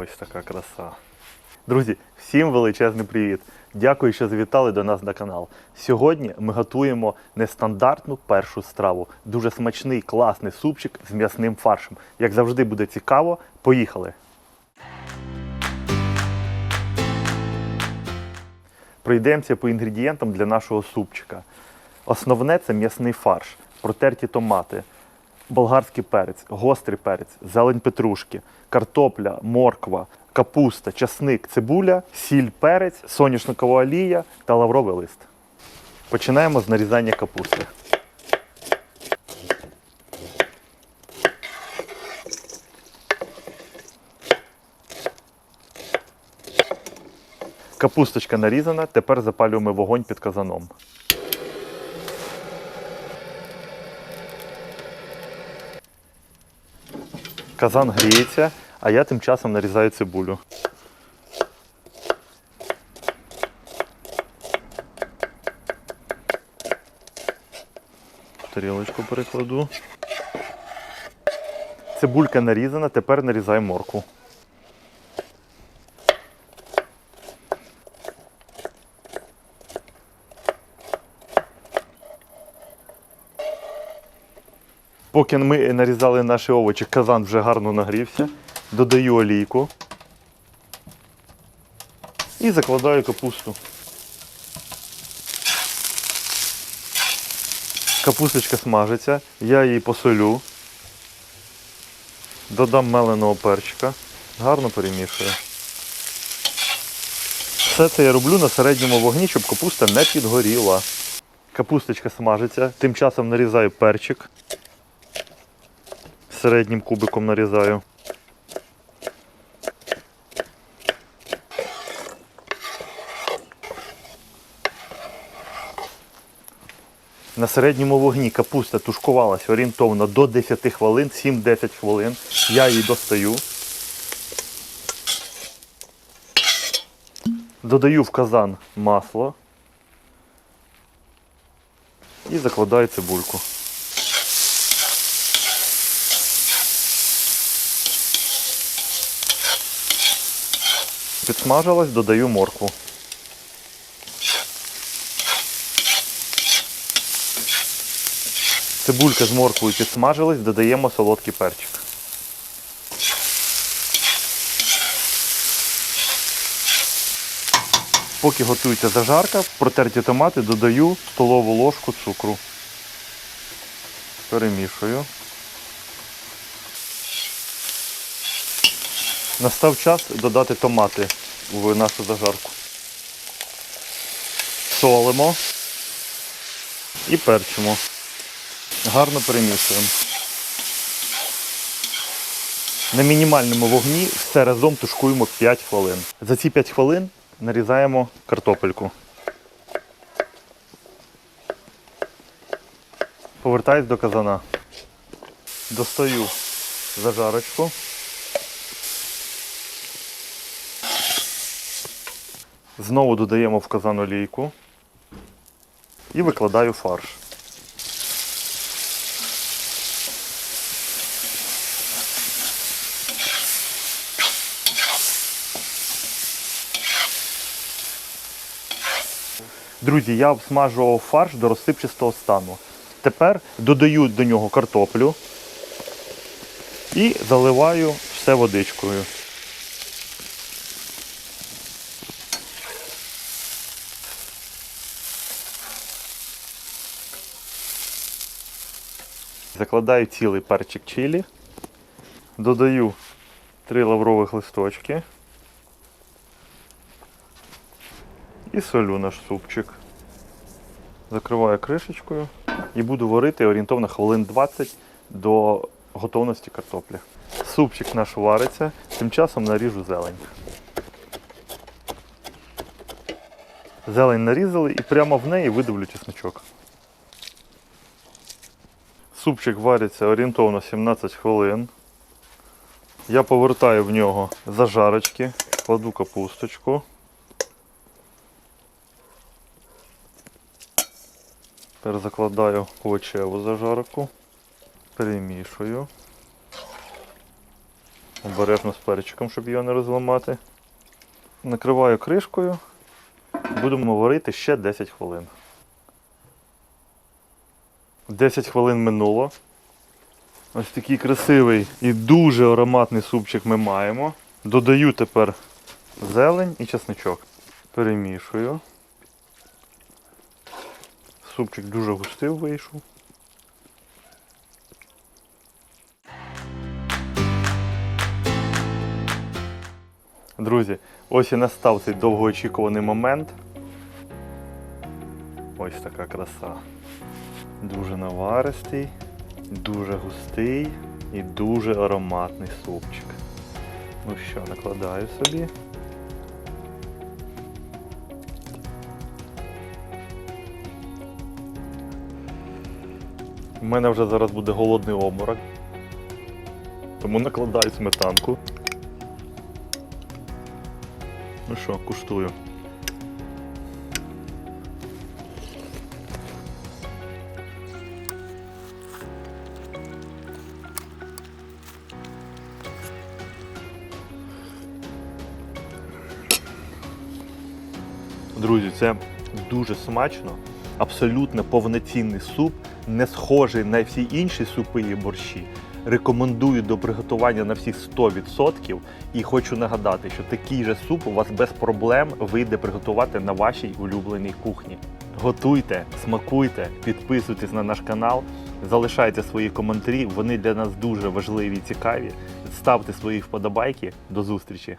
Ось така краса. Друзі, всім величезний привіт! Дякую, що завітали до нас на канал. Сьогодні ми готуємо нестандартну першу страву. Дуже смачний, класний супчик з м'ясним фаршем. Як завжди буде цікаво, поїхали! Пройдемося по інгредієнтам для нашого супчика. Основне це м'ясний фарш, протерті томати, болгарський перець, гострий перець, зелень петрушки, картопля, морква, капуста, часник, цибуля, сіль, перець, соняшникова олія та лавровий лист. Починаємо з нарізання капусти. Капусточка нарізана, тепер запалюємо вогонь під казаном. Казан гріється, а я тим часом нарізаю цибулю. Тарілочку перекладу. Цибулька нарізана, тепер нарізаю морку. Поки ми нарізали наші овочі, казан вже гарно нагрівся. Додаю олійку і закладаю капусту. Капусточка смажиться, я її посолю, додам меленого перчика, гарно перемішую. Все це я роблю на середньому вогні, щоб капуста не підгоріла. Капусточка смажиться, тим часом нарізаю перчик середнім кубиком нарізаю. На середньому вогні капуста тушкувалася орієнтовно до 10 хвилин, 7-10 хвилин. Я її достаю. Додаю в казан масло і закладаю цибульку. Підсмажилась, додаю моркву. Цибулька з морквою підсмажилась, додаємо солодкий перчик. Поки готується зажарка, протерті томати додаю столову ложку цукру. Перемішую. Настав час додати томати в нашу зажарку. Солимо і перчимо. Гарно перемішуємо. На мінімальному вогні все разом тушкуємо 5 хвилин. За ці 5 хвилин нарізаємо картопельку. Повертаюсь до казана. Достаю зажарочку. Знову додаємо в казан олійку і викладаю фарш. Друзі, я обсмажував фарш до розсипчастого стану. Тепер додаю до нього картоплю і заливаю все водичкою. Закладаю цілий перчик чилі, додаю три лаврових листочки і солю наш супчик. Закриваю кришечкою і буду варити орієнтовно хвилин 20 до готовності картоплі. Супчик наш вариться, тим часом наріжу зелень. Зелень нарізали і прямо в неї видавлю чесночок. Супчик вариться орієнтовно 17 хвилин. Я повертаю в нього зажарочки, кладу капусточку. Тепер закладаю овочеву зажарку, перемішую. Обережно з перчиком, щоб його не розламати. Накриваю кришкою. Будемо варити ще 10 хвилин. 10 хвилин минуло. Ось такий красивий і дуже ароматний супчик ми маємо. Додаю тепер зелень і чесничок. Перемішую. Супчик дуже густий вийшов. Друзі, ось і настав цей довгоочікуваний момент. Ось така краса. Дуже наваристий, дуже густий і дуже ароматний супчик. Ну що, накладаю собі. У мене вже зараз буде голодний обморок. Тому накладаю сметанку. Ну що, куштую. Друзі, це дуже смачно, абсолютно повноцінний суп, не схожий на всі інші супи і борщі. Рекомендую до приготування на всі 100% і хочу нагадати, що такий же суп у вас без проблем вийде приготувати на вашій улюбленій кухні. Готуйте, смакуйте, підписуйтесь на наш канал, залишайте свої коментарі, вони для нас дуже важливі і цікаві. Ставте свої вподобайки. До зустрічі!